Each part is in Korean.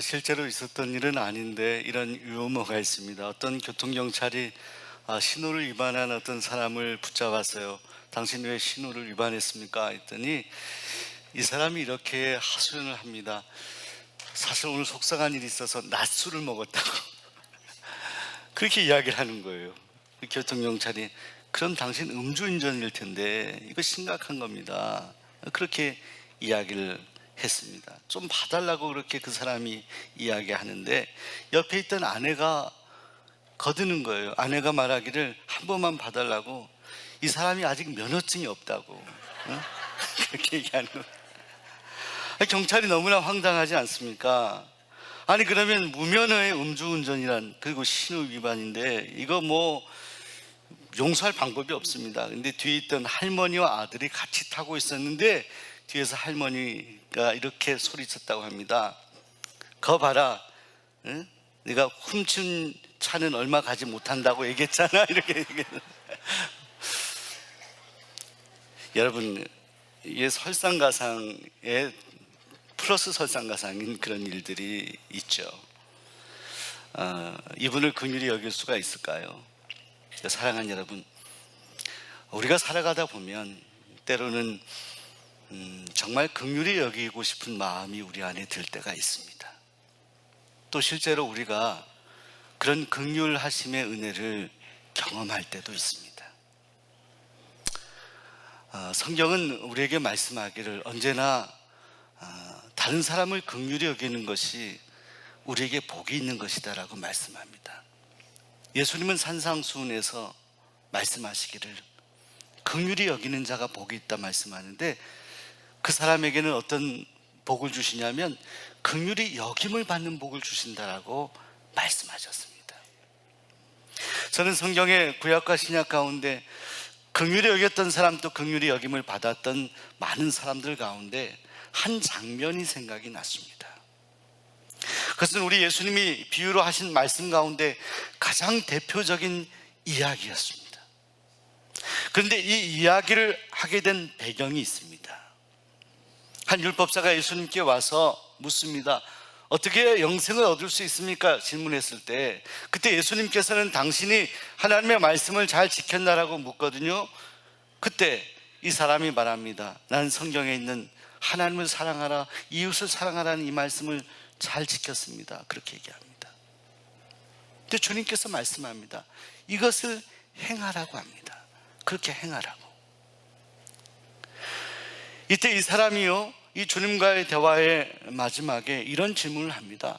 실제로 있었던 일은 아닌데 이런 유머가 있습니다. 어떤 교통경찰이 아, 신호를 위반한 어떤 사람을 붙잡았어요. 당신 왜 신호를 위반했습니까? 했더니 이 사람이 이렇게 하소연을 합니다. 사실 오늘 속상한 일이 있어서 낮술을 먹었다고 그렇게 이야기를 하는 거예요. 그 교통경찰이 그럼 당신 음주운전일 텐데 이거 심각한 겁니다. 그렇게 이야기를 했습니다. 좀 봐달라고 그렇게 그 사람이 이야기하는데 옆에 있던 아내가 거드는 거예요. 아내가 말하기를 한 번만 봐달라고 이 사람이 아직 면허증이 없다고 응? 그렇게 얘기하는. 경찰이 너무나 황당하지 않습니까? 아니 그러면 무면허의 음주운전이란 그리고 신호 위반인데 이거 뭐 용서할 방법이 없습니다. 근데 뒤에 있던 할머니와 아들이 같이 타고 있었는데 뒤에서 할머니가 이렇게 소리쳤다고 합니다. 거 봐라, 응? 네가 훔친 차는 얼마 가지 못한다고 얘기했잖아. 이렇게 얘기해. 여러분, 이게 설상가상에 플러스 설상가상인 그런 일들이 있죠. 어, 이분을 긍휼히 여길 수가 있을까요? 사랑하는 여러분, 우리가 살아가다 보면 때로는 음, 정말 긍휼히 여기고 싶은 마음이 우리 안에 들 때가 있습니다. 또 실제로 우리가 그런 긍휼하심의 은혜를 경험할 때도 있습니다. 어, 성경은 우리에게 말씀하기를 언제나 어, 다른 사람을 긍휼히 여기는 것이 우리에게 복이 있는 것이다라고 말씀합니다. 예수님은 산상수훈에서 말씀하시기를 긍휼히 여기는 자가 복이 있다 말씀하는데 그 사람에게는 어떤 복을 주시냐면 긍휼히 여김을 받는 복을 주신다라고 말씀하셨습니다. 저는 성경의 구약과 신약 가운데 긍휼히 여겼던 사람 또 긍휼히 여김을 받았던 많은 사람들 가운데 한 장면이 생각이 났습니다. 그것은 우리 예수님이 비유로 하신 말씀 가운데 가장 대표적인 이야기였습니다. 그런데 이 이야기를 하게 된 배경이 있습니다. 한 율법사가 예수님께 와서 묻습니다. 어떻게 영생을 얻을 수 있습니까? 질문했을 때 그때 예수님께서는 당신이 하나님의 말씀을 잘 지켰나라고 묻거든요. 그때 이 사람이 말합니다. 난 성경에 있는 하나님을 사랑하라, 이웃을 사랑하라는 이 말씀을 잘 지켰습니다. 그렇게 얘기합니다. 근데 주님께서 말씀합니다. 이것을 행하라고 합니다. 그렇게 행하라고. 이때 이 사람이요, 이 주님과의 대화의 마지막에 이런 질문을 합니다.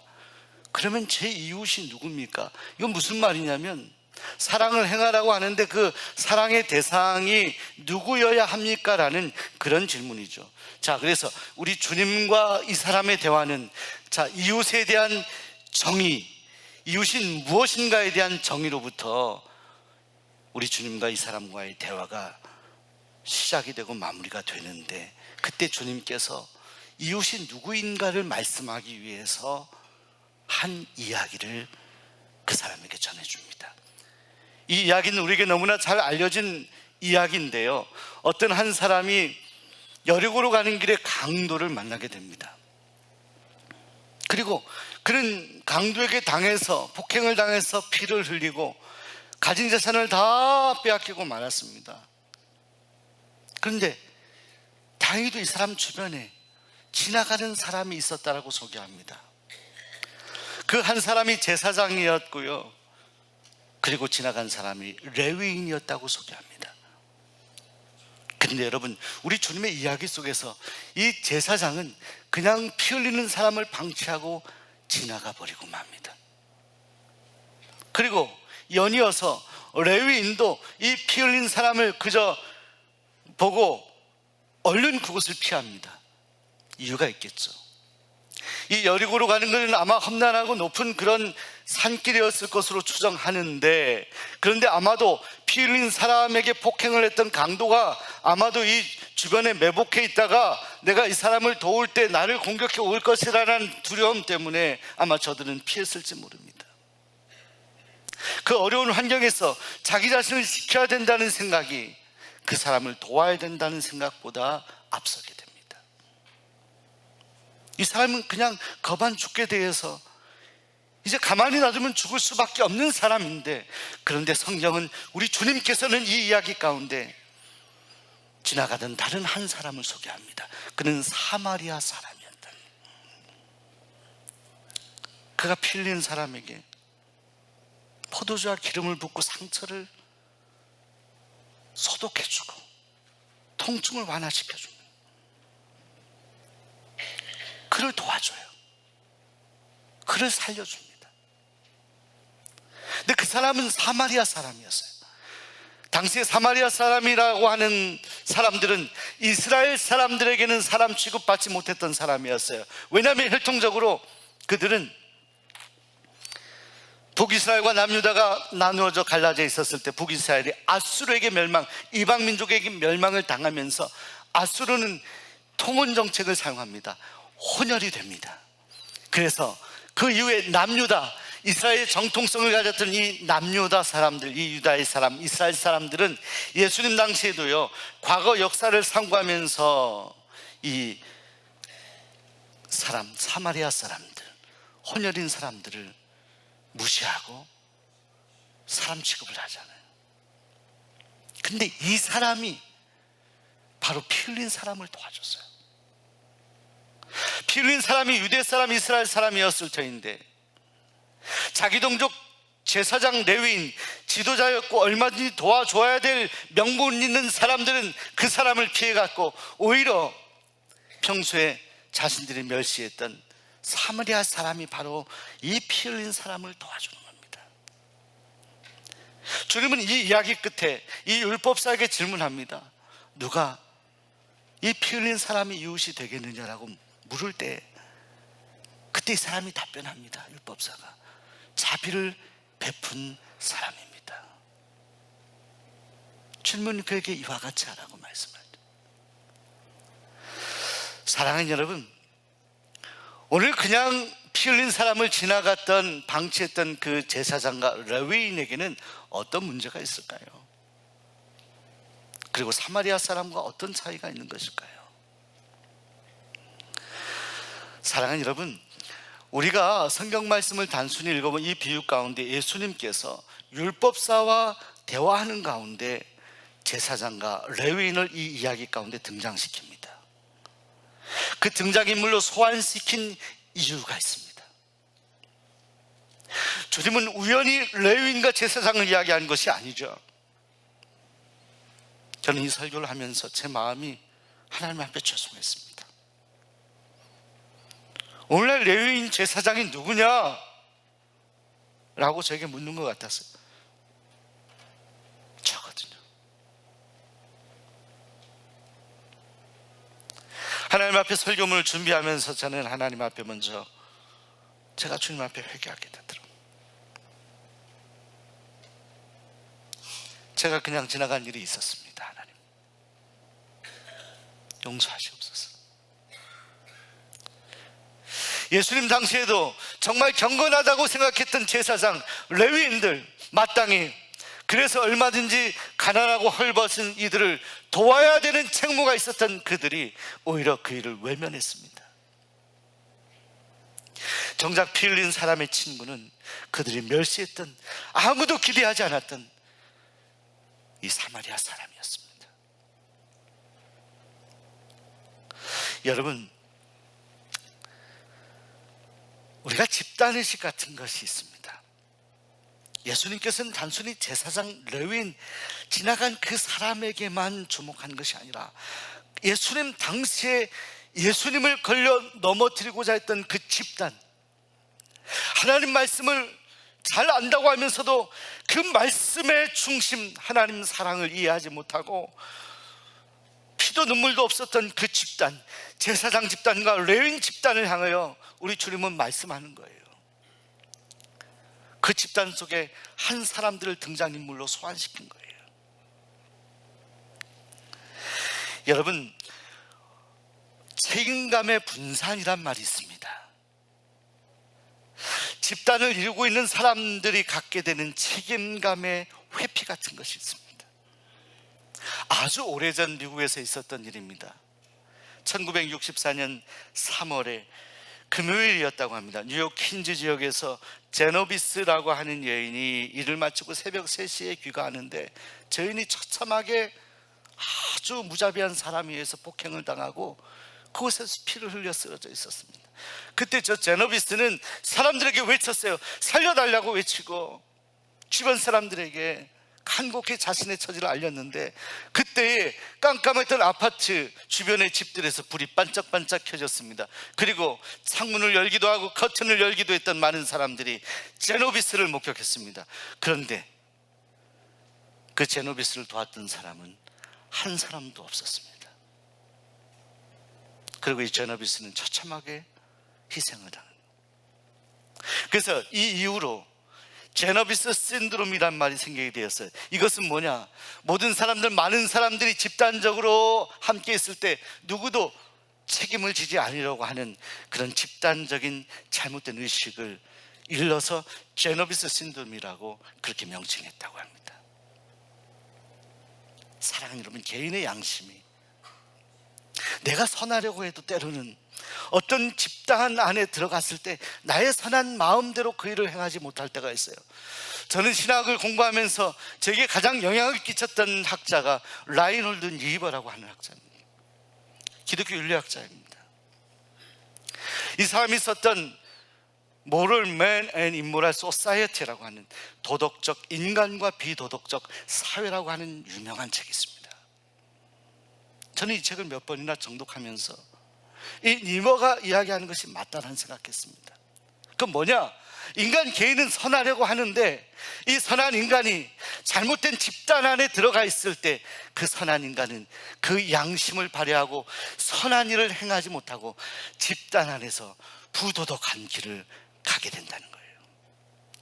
그러면 제 이웃이 누굽니까? 이건 무슨 말이냐면 사랑을 행하라고 하는데 그 사랑의 대상이 누구여야 합니까? 라는 그런 질문이죠. 자, 그래서 우리 주님과 이 사람의 대화는 자, 이웃에 대한 정의, 이웃인 무엇인가에 대한 정의로부터 우리 주님과 이 사람과의 대화가 시작이 되고 마무리가 되는데 그때 주님께서 이웃이 누구인가를 말씀하기 위해서 한 이야기를 그 사람에게 전해줍니다. 이 이야기는 우리에게 너무나 잘 알려진 이야기인데요. 어떤 한 사람이 여리고로 가는 길에 강도를 만나게 됩니다. 그리고 그는 강도에게 당해서 폭행을 당해서 피를 흘리고 가진 재산을 다 빼앗기고 말았습니다. 그런데 다행히도 이 사람 주변에 지나가는 사람이 있었다라고 소개합니다. 그 한 사람이 제사장이었고요. 그리고 지나간 사람이 레위인이었다고 소개합니다. 그런데 여러분, 우리 주님의 이야기 속에서 이 제사장은 그냥 피 흘리는 사람을 방치하고 지나가 버리고 맙니다. 그리고 연이어서 레위인도 이 피 흘린 사람을 그저 보고 얼른 그곳을 피합니다. 이유가 있겠죠. 이 여리고로 가는 것은 아마 험난하고 높은 그런 산길이었을 것으로 추정하는데 그런데 아마도 피 흘린 사람에게 폭행을 했던 강도가 아마도 이 주변에 매복해 있다가 내가 이 사람을 도울 때 나를 공격해 올 것이라는 두려움 때문에 아마 저들은 피했을지 모릅니다. 그 어려운 환경에서 자기 자신을 지켜야 된다는 생각이 그 사람을 도와야 된다는 생각보다 앞서게 됩니다. 이 사람은 그냥 거반 죽게 대해서 이제 가만히 놔두면 죽을 수밖에 없는 사람인데 그런데 성경은 우리 주님께서는 이 이야기 가운데 지나가던 다른 한 사람을 소개합니다. 그는 사마리아 사람이었다. 그가 피 흘린 사람에게 포도주와 기름을 붓고 상처를 소독해주고 통증을 완화시켜줍니다. 그를 도와줘요. 그를 살려줍니다. 근데 그 사람은 사마리아 사람이었어요. 당시에 사마리아 사람이라고 하는 사람들은 이스라엘 사람들에게는 사람 취급받지 못했던 사람이었어요. 왜냐하면 혈통적으로 그들은 북이스라엘과 남유다가 나누어져 갈라져 있었을 때 북이스라엘이 아수르에게 멸망, 이방 민족에게 멸망을 당하면서 아수르는 통혼 정책을 사용합니다. 혼혈이 됩니다. 그래서 그 이후에 남유다, 이스라엘의 정통성을 가졌던 이 남유다 사람들, 이 유다의 사람, 이스라엘 사람들은 예수님 당시에도요, 과거 역사를 상고하면서 이 사람, 사마리아 사람들, 혼혈인 사람들을 무시하고 사람 취급을 하잖아요. 근데 이 사람이 바로 피 흘린 사람을 도와줬어요. 피 흘린 사람이 유대 사람, 이스라엘 사람이었을 터인데 자기 동족 제사장 레위인 지도자였고 얼마든지 도와줘야 될 명분 있는 사람들은 그 사람을 피해갔고 오히려 평소에 자신들이 멸시했던 사마리아 사람이 바로 이 피 흘린 사람을 도와주는 겁니다. 주님은 이 이야기 끝에 이 율법사에게 질문합니다. 누가 이 피 흘린 사람이 이웃이 되겠느냐라고 물을 때 그때 이 사람이 답변합니다. 율법사가 자비를 베푼 사람입니다. 주님은 그에게 이와 같이 하라고 말씀하죠. 사랑하는 여러분, 오늘 그냥 피 흘린 사람을 지나갔던 방치했던 그 제사장과 레위인에게는 어떤 문제가 있을까요? 그리고 사마리아 사람과 어떤 차이가 있는 것일까요? 사랑하는 여러분, 우리가 성경 말씀을 단순히 읽어보면 이 비유 가운데 예수님께서 율법사와 대화하는 가운데 제사장과 레위인을 이 이야기 가운데 등장시킵니다. 그 등장인물로 소환시킨 이유가 있습니다. 주님은 우연히 레위인과 제사장을 이야기한 것이 아니죠. 저는 이 설교를 하면서 제 마음이 하나님 앞에 죄송했습니다. 오늘날 레위인 제사장이 누구냐? 라고 저에게 묻는 것 같았어요. 하나님 앞에 설교문을 준비하면서 저는 하나님 앞에 먼저 제가 주님 앞에 회개하게 되더라고요. 제가 그냥 지나간 일이 있었습니다. 하나님. 용서하시옵소서. 예수님 당시에도 정말 경건하다고 생각했던 제사장, 레위인들 마땅히 그래서 얼마든지 가난하고 헐벗은 이들을 도와야 되는 책무가 있었던 그들이 오히려 그 일을 외면했습니다. 정작 피 흘린 사람의 친구는 그들이 멸시했던 아무도 기대하지 않았던 이 사마리아 사람이었습니다. 여러분, 우리가 집단의식 같은 것이 있습니다. 예수님께서는 단순히 제사장 레위인 지나간 그 사람에게만 주목한 것이 아니라 예수님 당시에 예수님을 걸려 넘어뜨리고자 했던 그 집단 하나님 말씀을 잘 안다고 하면서도 그 말씀의 중심 하나님 사랑을 이해하지 못하고 피도 눈물도 없었던 그 집단 제사장 집단과 레윈 집단을 향하여 우리 주님은 말씀하는 거예요 그 집단 속에 한 사람들을 등장인물로 소환시킨 거예요. 여러분 책임감의 분산이란 말이 있습니다. 집단을 이루고 있는 사람들이 갖게 되는 책임감의 회피 같은 것이 있습니다. 아주 오래전 미국에서 있었던 일입니다. 1964년 3월에 금요일이었다고 합니다. 뉴욕 퀸즈 지역에서 제노비스라고 하는 여인이 일을 마치고 새벽 3시에 귀가하는데 저 여인이 처참하게 아주 무자비한 사람에 의해서 폭행을 당하고 그곳에서 피를 흘려 쓰러져 있었습니다. 그때 저 제노비스는 사람들에게 외쳤어요. 살려달라고 외치고 주변 사람들에게 간곡히 자신의 처지를 알렸는데 그때에 깜깜했던 아파트 주변의 집들에서 불이 반짝반짝 켜졌습니다. 그리고 창문을 열기도 하고 커튼을 열기도 했던 많은 사람들이 제노비스를 목격했습니다. 그런데 그 제노비스를 도왔던 사람은 한 사람도 없었습니다. 그리고 이 제노비스는 처참하게 희생을 당한. 그래서 이 이후로 제너비스 신드롬이란 말이 생기게 되었어요. 이것은 뭐냐? 모든 사람들, 많은 사람들이 집단적으로 함께 있을 때 누구도 책임을 지지 않으려고 하는 그런 집단적인 잘못된 의식을 일러서 제너비스 신드롬이라고 그렇게 명칭했다고 합니다. 사랑하는 여러분, 개인의 양심이 내가 선하려고 해도 때로는 어떤 집단 안에 들어갔을 때 나의 선한 마음대로 그 일을 행하지 못할 때가 있어요. 저는 신학을 공부하면서 제게 가장 영향을 끼쳤던 학자가 라인홀드 니버라고 하는 학자입니다. 기독교 윤리학자입니다. 이 사람이 썼던 Moral Man and Immoral Society라고 하는 도덕적 인간과 비도덕적 사회라고 하는 유명한 책이 있습니다. 저는 이 책을 몇 번이나 정독하면서 이 니머가 이야기하는 것이 맞다는 생각했습니다. 그 뭐냐? 인간 개인은 선하려고 하는데 이 선한 인간이 잘못된 집단 안에 들어가 있을 때 그 선한 인간은 그 양심을 발휘하고 선한 일을 행하지 못하고 집단 안에서 부도덕한 길을 가게 된다는 거예요.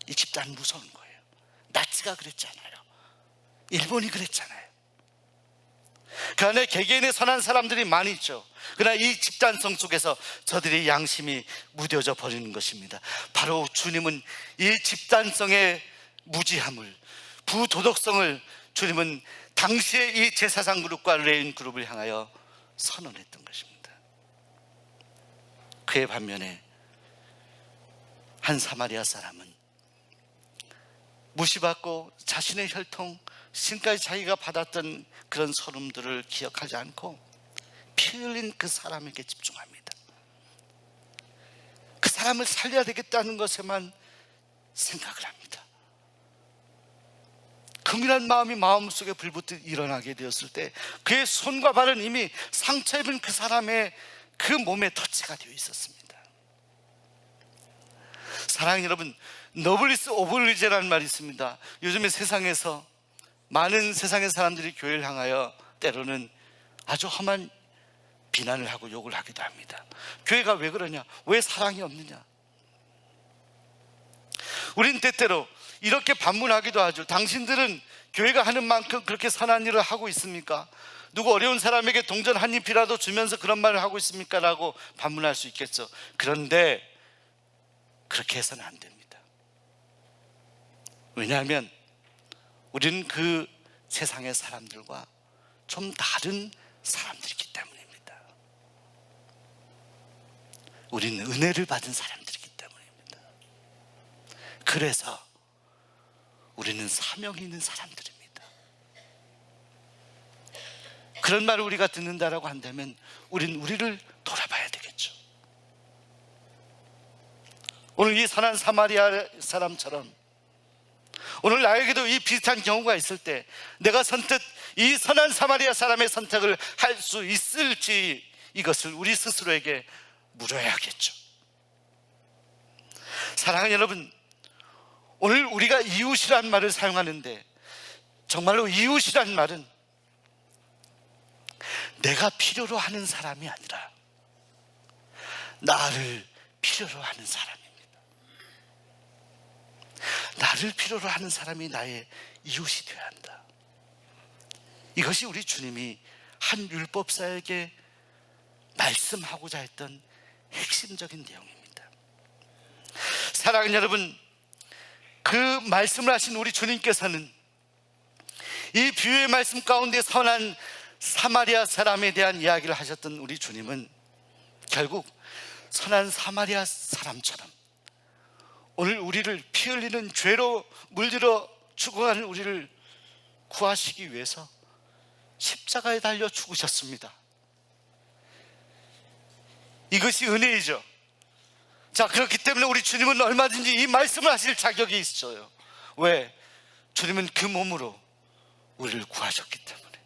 이 집단 무서운 거예요. 나치가 그랬잖아요. 일본이 그랬잖아요. 그 안에 개개인의 선한 사람들이 많이 있죠. 그러나 이 집단성 속에서 저들의 양심이 무뎌져 버리는 것입니다. 바로 주님은 이 집단성의 무지함을, 부도덕성을 주님은 당시에 이 제사상 그룹과 레인 그룹을 향하여 선언했던 것입니다. 그의 반면에 한 사마리아 사람은 무시받고 자신의 혈통, 신까지 자기가 받았던 그런 소름들을 기억하지 않고 피 흘린 그 사람에게 집중합니다. 그 사람을 살려야 되겠다는 것에만 생각을 합니다. 금이란 마음이 마음속에 불붙듯 일어나게 되었을 때 그의 손과 발은 이미 상처 입은 그 사람의 그 몸에 터치가 되어 있었습니다. 사랑하는 여러분, 너블리스 오블리제라는 말이 있습니다. 요즘에 세상에서 많은 세상의 사람들이 교회를 향하여 때로는 아주 험한 비난을 하고 욕을 하기도 합니다. 교회가 왜 그러냐? 왜 사랑이 없느냐? 우린 때때로 이렇게 반문하기도 하죠. 당신들은 교회가 하는 만큼 그렇게 선한 일을 하고 있습니까? 누구 어려운 사람에게 동전 한 입이라도 주면서 그런 말을 하고 있습니까? 라고 반문할 수 있겠죠. 그런데 그렇게 해서는 안 됩니다. 왜냐하면 우리는 그 세상의 사람들과 좀 다른 사람들이기 때문입니다. 우리는 은혜를 받은 사람들이기 때문입니다. 그래서 우리는 사명이 있는 사람들입니다. 그런 말을 우리가 듣는다라고 한다면 우리는 우리를 돌아봐야 되겠죠. 오늘 이 선한 사마리아 사람처럼 오늘 나에게도 이 비슷한 경우가 있을 때 내가 선뜻 이 선한 사마리아 사람의 선택을 할 수 있을지 이것을 우리 스스로에게 물어야겠죠. 사랑하는 여러분, 오늘 우리가 이웃이란 말을 사용하는데 정말로 이웃이란 말은 내가 필요로 하는 사람이 아니라 나를 필요로 하는 사람입니다. 나를 필요로 하는 사람이 나의 이웃이 되어야 한다. 이것이 우리 주님이 한 율법사에게 말씀하고자 했던 핵심적인 내용입니다. 사랑하는 여러분, 그 말씀을 하신 우리 주님께서는 이 비유의 말씀 가운데 선한 사마리아 사람에 대한 이야기를 하셨던 우리 주님은 결국 선한 사마리아 사람처럼 오늘 우리를 피 흘리는 죄로 물들어 죽어가는 우리를 구하시기 위해서 십자가에 달려 죽으셨습니다. 이것이 은혜이죠. 자, 그렇기 때문에 우리 주님은 얼마든지 이 말씀을 하실 자격이 있어요. 왜? 주님은 그 몸으로 우리를 구하셨기 때문에.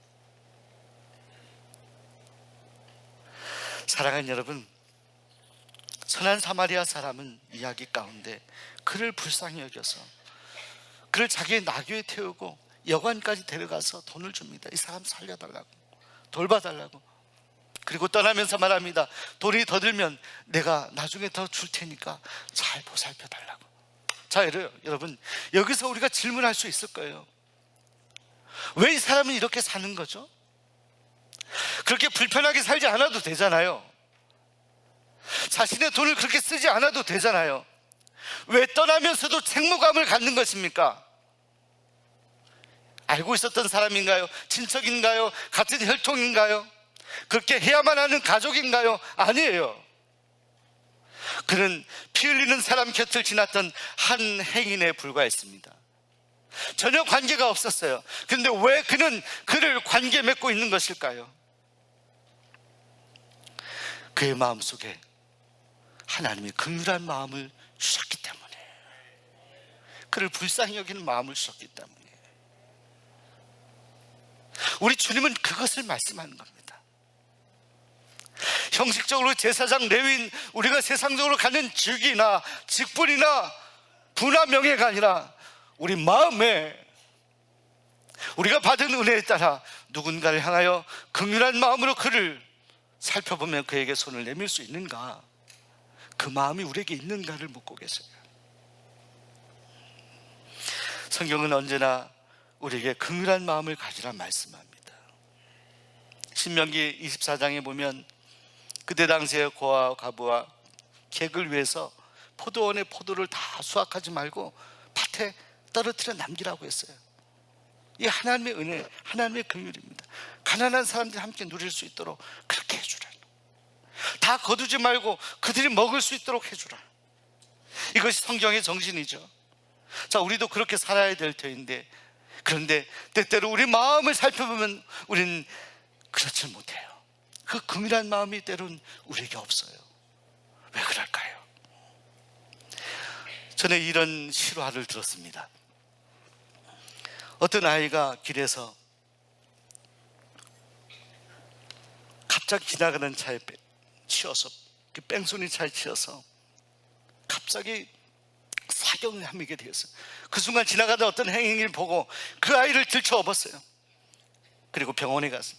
사랑하는 여러분, 선한 사마리아 사람은 이야기 가운데 그를 불쌍히 여겨서 그를 자기의 나귀에 태우고 여관까지 데려가서 돈을 줍니다. 이 사람 살려달라고, 돌봐달라고. 그리고 떠나면서 말합니다. 돈이 더 들면 내가 나중에 더 줄 테니까 잘 보살펴 달라고. 자, 여러분, 여기서 우리가 질문할 수 있을 거예요. 왜 이 사람은 이렇게 사는 거죠? 그렇게 불편하게 살지 않아도 되잖아요. 자신의 돈을 그렇게 쓰지 않아도 되잖아요. 왜 떠나면서도 책무감을 갖는 것입니까? 알고 있었던 사람인가요? 친척인가요? 같은 혈통인가요? 그렇게 해야만 하는 가족인가요? 아니에요. 그는 피 흘리는 사람 곁을 지났던 한 행인에 불과했습니다. 전혀 관계가 없었어요. 근데 왜 그는 그를 관계 맺고 있는 것일까요? 그의 마음 속에 하나님이 긍휼한 마음을 주셨기 때문에. 그를 불쌍히 여기는 마음을 주셨기 때문에. 우리 주님은 그것을 말씀하는 겁니다. 형식적으로 제사장 레위인 우리가 세상적으로 갖는 직이나 직분이나 부나 명예가 아니라 우리 마음에 우리가 받은 은혜에 따라 누군가를 향하여 긍휼한 마음으로 그를 살펴보면 그에게 손을 내밀 수 있는가 그 마음이 우리에게 있는가를 묻고 계세요 성경은 언제나 우리에게 긍휼한 마음을 가지라 말씀합니다 신명기 24장에 보면 그때 당시에 고아 가부와 객을 위해서 포도원의 포도를 다 수확하지 말고 밭에 떨어뜨려 남기라고 했어요. 이 하나님의 은혜, 하나님의 긍휼입니다. 가난한 사람들이 함께 누릴 수 있도록 그렇게 해주라. 다 거두지 말고 그들이 먹을 수 있도록 해주라. 이것이 성경의 정신이죠. 자, 우리도 그렇게 살아야 될 터인데, 그런데 때때로 우리 마음을 살펴보면 우리는 그렇지 못해요. 그 긍휼한 마음이 때론 우리에게 없어요. 왜 그럴까요? 전에 이런 실화를 들었습니다. 어떤 아이가 길에서 갑자기 지나가는 차에 치여서 그 뺑소니 차에 치여서 갑자기 사경을 하게 되었어요. 그 순간 지나가던 어떤 행인을 보고 그 아이를 들쳐 업었어요. 그리고 병원에 가서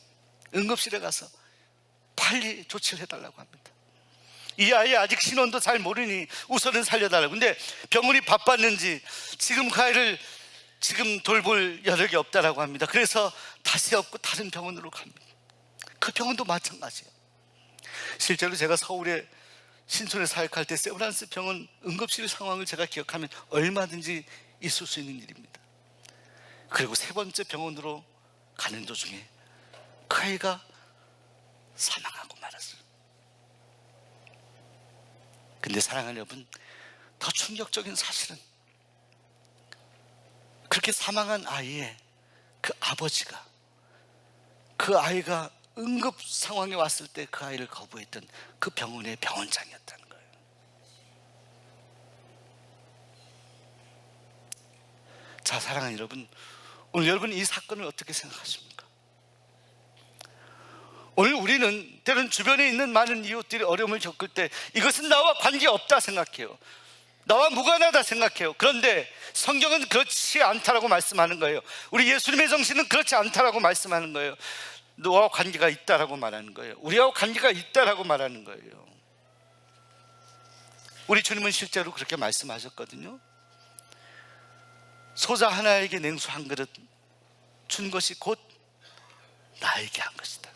응급실에 가서 빨리 조치를 해달라고 합니다. 이 아이 아직 신원도 잘 모르니 우선은 살려달라고. 근데 병원이 바빴는지 지금 그 아이를 지금 돌볼 여력이 없다라고 합니다. 그래서 다시 없고 다른 병원으로 갑니다. 그 병원도 마찬가지예요. 실제로 제가 서울에 신촌에 사역할 때 세브란스 병원 응급실 상황을 제가 기억하면 얼마든지 있을 수 있는 일입니다. 그리고 세 번째 병원으로 가는 도중에 그 아이가 사망하고 말았어요. 근데 사랑하는 여러분, 더 충격적인 사실은 그렇게 사망한 아이의 그 아버지가 그 아이가 응급 상황에 왔을 때 그 아이를 거부했던 그 병원의 병원장이었다는 거예요. 자, 사랑하는 여러분, 오늘 여러분 이 사건을 어떻게 생각하십니까? 오늘 우리는 때론 주변에 있는 많은 이웃들이 어려움을 겪을 때 이것은 나와 관계없다 생각해요. 나와 무관하다 생각해요. 그런데 성경은 그렇지 않다라고 말씀하는 거예요. 우리 예수님의 정신은 그렇지 않다라고 말씀하는 거예요. 너와 관계가 있다라고 말하는 거예요. 우리와 관계가 있다라고 말하는 거예요. 우리 주님은 실제로 그렇게 말씀하셨거든요. 소자 하나에게 냉수 한 그릇 준 것이 곧 나에게 한 것이다.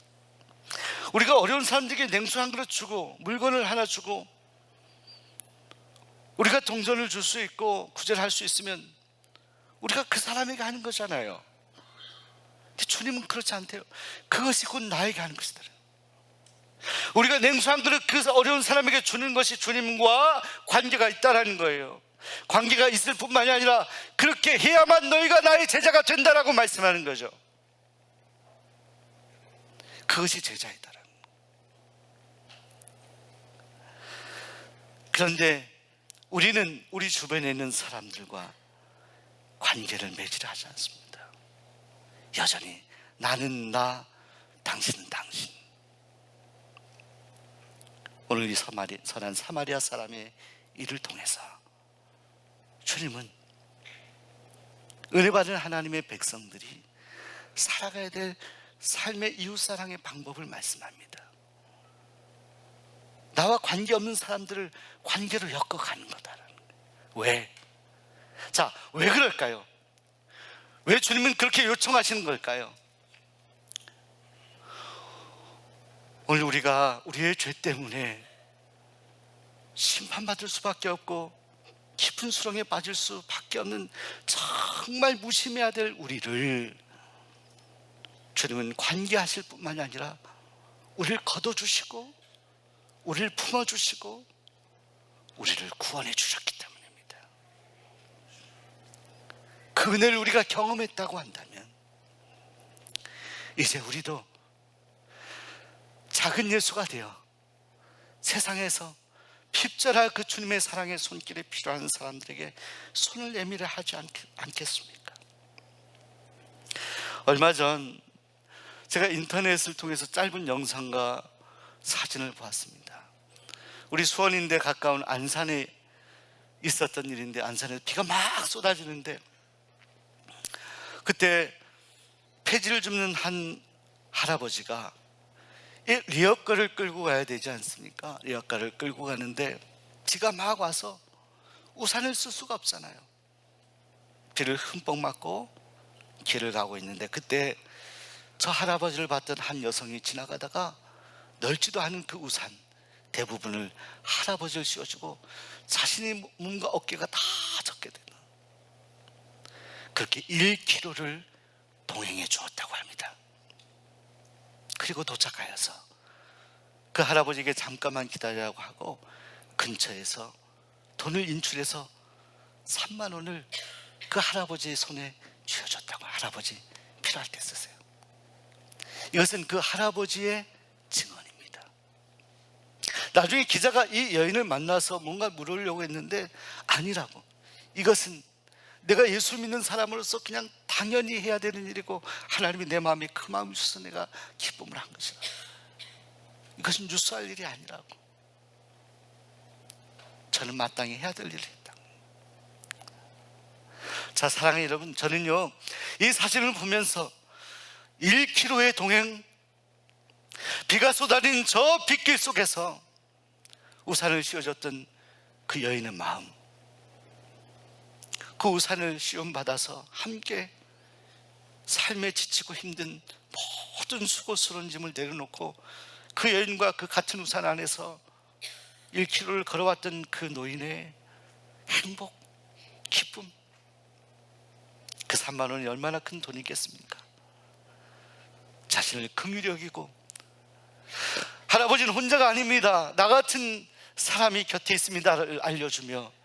우리가 어려운 사람들에게 냉수 한 그릇 주고 물건을 하나 주고 우리가 동전을 줄 수 있고 구제할 수 있으면 우리가 그 사람에게 하는 거잖아요. 주님은 그렇지 않대요. 그것이 곧 나에게 하는 것이다. 우리가 냉수 한 그릇 그 어려운 사람에게 주는 것이 주님과 관계가 있다라는 거예요. 관계가 있을 뿐만이 아니라 그렇게 해야만 너희가 나의 제자가 된다라고 말씀하는 거죠. 그것이 제자이다라는 거예요. 그런데 우리는 우리 주변에 있는 사람들과 관계를 맺으려 하지 않습니다. 여전히 나는 나, 당신은 당신. 오늘 이 사마리, 선한 사마리아 사람의 일을 통해서 주님은 은혜 받은 하나님의 백성들이 살아가야 될 삶의 이웃사랑의 방법을 말씀합니다. 나와 관계없는 사람들을 관계로 엮어가는 거다라는 거예요. 왜? 자, 왜 그럴까요? 왜 주님은 그렇게 요청하시는 걸까요? 오늘 우리가 우리의 죄 때문에 심판받을 수밖에 없고 깊은 수렁에 빠질 수밖에 없는 정말 무심해야 될 우리를 주님은 관계하실 뿐만이 아니라 우리를 걷어주시고 우리를 품어주시고 우리를 구원해 주셨기 때문입니다. 그 은혜를 우리가 경험했다고 한다면 이제 우리도 작은 예수가 되어 세상에서 핍절할 그 주님의 사랑의 손길에 필요한 사람들에게 손을 내밀어 하지 않겠, 않겠습니까? 얼마 전 제가 인터넷을 통해서 짧은 영상과 사진을 보았습니다. 우리 수원인데 가까운 안산에 있었던 일인데 안산에 비가 막 쏟아지는데 그때 폐지를 줍는 한 할아버지가 이 리어카를 끌고 가야 되지 않습니까? 리어카를 끌고 가는데 비가 막 와서 우산을 쓸 수가 없잖아요. 비를 흠뻑 맞고 길을 가고 있는데 그때 저 할아버지를 봤던 한 여성이 지나가다가 넓지도 않은 그 우산 대부분을 할아버지를 씌워주고 자신의 몸과 어깨가 다 젖게 되는 그렇게 1km를 동행해 주었다고 합니다. 그리고 도착하여서 그 할아버지에게 잠깐만 기다리라고 하고 근처에서 돈을 인출해서 3만 원을 그 할아버지의 손에 쥐어줬다고 할아버지 필요할 때 쓰세요. 이것은 그 할아버지의 증언입니다. 나중에 기자가 이 여인을 만나서 뭔가 물으려고 했는데 아니라고. 이것은 내가 예수 믿는 사람으로서 그냥 당연히 해야 되는 일이고 하나님이 내 마음에 그 마음을 주셔서 내가 기쁨을 한 것이다. 이것은 뉴스할 일이 아니라고. 저는 마땅히 해야 될 일을 했다. 자, 사랑하는 여러분, 저는요, 이 사진을 보면서 1km의 동행, 비가 쏟아진 저 빗길 속에서 우산을 씌워줬던 그 여인의 마음, 그 우산을 시험받아서 함께 삶에 지치고 힘든 모든 수고스러운 짐을 내려놓고 그 여인과 그 같은 우산 안에서 1km를 걸어왔던 그 노인의 행복, 기쁨 그 3만 원이 얼마나 큰 돈이겠습니까? 자신을 긍휼히 여기고 할아버지는 혼자가 아닙니다. 나 같은 사람이 곁에 있습니다를 알려주며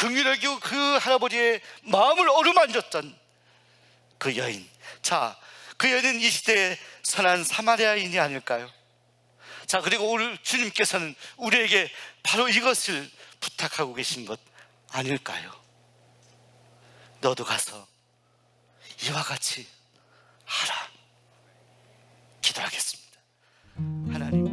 긍휼을 기고 그 할아버지의 마음을 어루만졌던 그 여인. 자, 그 여인은 이 시대의 선한 사마리아인이 아닐까요? 자, 그리고 오늘 주님께서는 우리에게 바로 이것을 부탁하고 계신 것 아닐까요? 너도 가서 이와 같이 하라. 기도하겠습니다. 하나님.